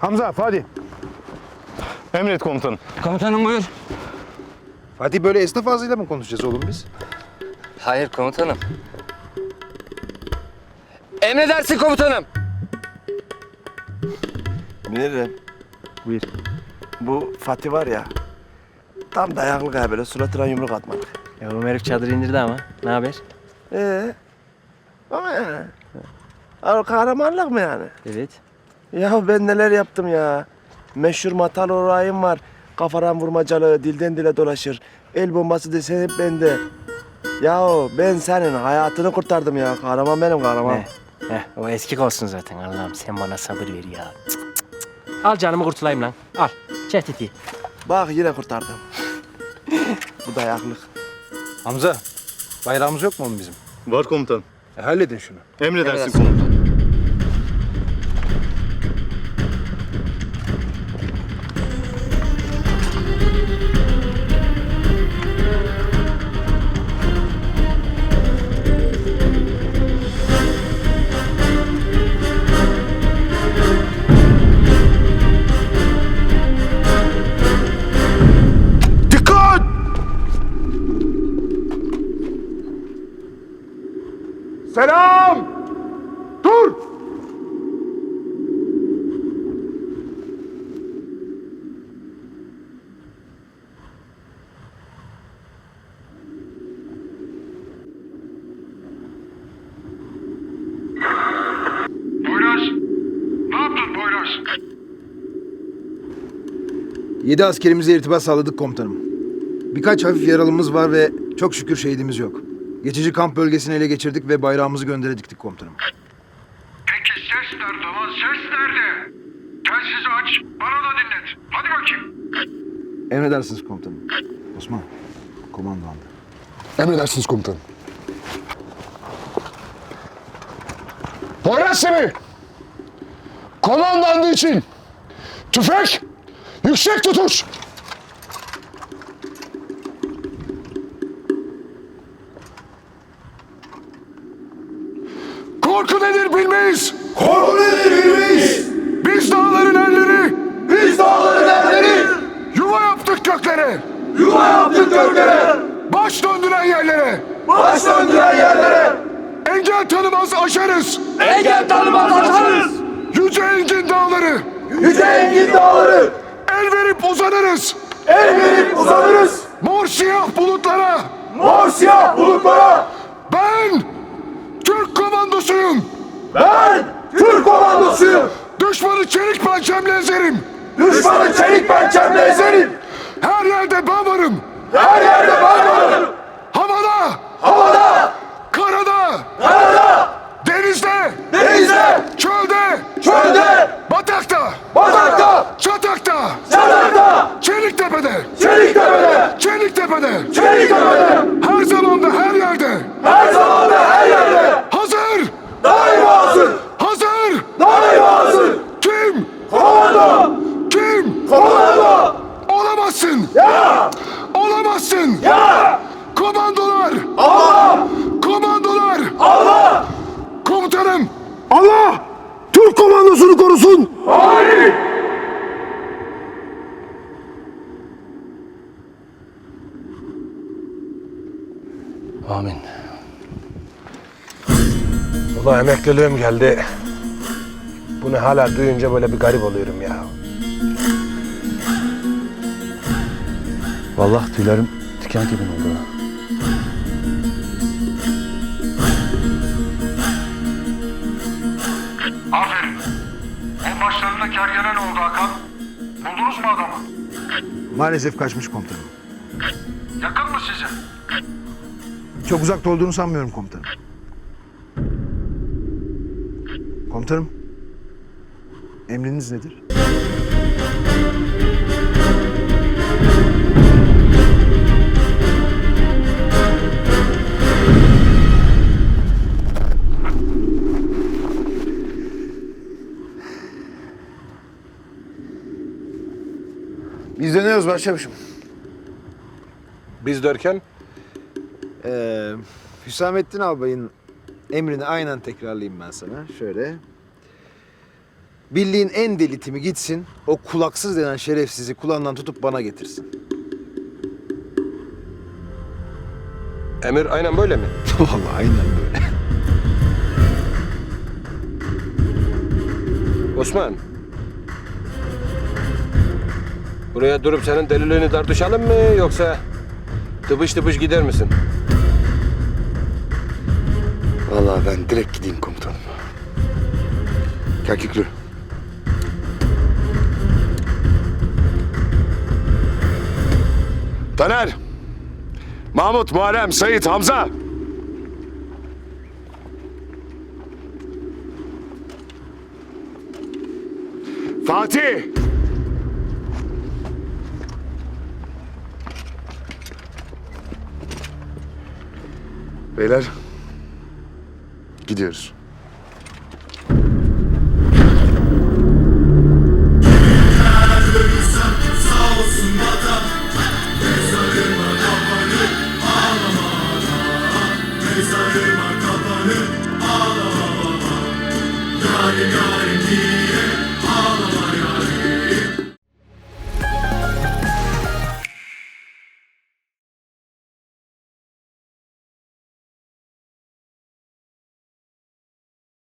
Hamza, Fatih. Emret komutanım. Komutanım buyur. Fatih böyle esnaf ağzıyla mı konuşacağız oğlum biz? Hayır komutanım. Emredersin komutanım. Bilirim. Buyur. Bu Fatih var ya. Tam dayaklık ha böyle suratına yumruk atmak. Ya oğlum herif çadır indirdi ama. Ne haber? Ee, ama yani. Kahramanlık mı yani? Evet. Ya ben neler yaptım ya. Meşhur matal orayım var. Kafadan vurmacalı, dilden dile dolaşır. El bombası desen hep bende. Yahu ben senin hayatını kurtardım ya. Kahraman benim kahraman. Heh, heh, o eski olsun zaten Allah'ım sen bana sabır ver ya. Cık, cık, cık. Al canımı kurtulayım lan. Al. Çetiti. Bak yine kurtardım. Bu dayaklık. Hamza, bayrağımız yok mu oğlum bizim? Var komutanım. E, halledin şunu. Emredersin komutanım. Selam! Dur! Poyraz! Ne yaptın Poyraz? Yedi askerimize irtibat sağladık komutanım. Birkaç hafif yaralımız var ve çok şükür şehidimiz yok. Geçici kamp bölgesini ele geçirdik ve bayrağımızı göndere diktik komutanım. Peki ses nerede lan? Ses nerede? Telsizi aç, bana da dinlet. Hadi bakayım. Emredersiniz komutanım. Osman, komando aldı. Emredersiniz komutanım. Poyraz Semih! Komandandı için tüfek yüksek tutuş! Korku nedir bilmeyiz! Korku nedir bilmeyiz! Biz dağların erleri! Biz dağların erleri! Yuva yaptık göklere! Yuva yaptık göklere! Baş döndüren yerlere! Baş döndüren yerlere! Engel tanımaz aşarız! Engel tanımaz aşarız! Yüce engin dağları! Yüce engin dağları! El verip uzanırız! El verip uzanırız! Mor siyah bulutlara! Mor siyah bulutlara! Ben Türk komandosuyum! Ben Türk komandosuyum! Düşmanı çelik pençemle ezerim! Düşmanı çelik pençemle ezerim! Her yerde ben varım! Her yerde ben varım! Havada! Havada! Karada! Karada! Denizde! Denizde! Çölde! Çölde! Batakta! Batakta! Çatakta! Çatakta! Çeliktepe'de! Çeliktepe'de! Çeliktepe'de! Çeliktepe'de! Her zamanda her yerde! Her zamanda her yerde! Hazır! Daima hazır! Hazır! Daima hazır! Kim? Komando! Kim? Komando! Olamazsın! Ya! Olamazsın! Ya! Komandolar! Allah! Komandolar! Allah! Komutanım! Allah! Türk komandosunu korusun! Amin. Ulan emekliliğim geldi. Bunu hala duyunca böyle bir garip oluyorum ya. Vallahi tüylerim diken gibi oldu. O başlarındaki ergene ne oldu Hakan? Buldunuz mu adamı? Maalesef kaçmış komutanım. Yakın mı size? Çok uzakta olduğunu sanmıyorum komutanım. Komutanım. Emriniz nedir? Biz dönüyoruz başlamışım. Biz derken? Ee, Hüsamettin Albay'ın emrini aynen tekrarlayayım ben sana. Şöyle. Bildiğin en deli timi gitsin, o kulaksız denen şerefsizi kulağından tutup bana getirsin. Emir aynen böyle mi? Vallahi aynen böyle. Osman. Buraya durup senin deliliğini tartışalım mı yoksa tıpış tıpış gider misin? Vallahi ben direkt gideyim komutanım. Kaküklü. Taner. Mahmut, Muharrem, Sayit, Hamza. Fatih. Beyler. Gidiyoruz.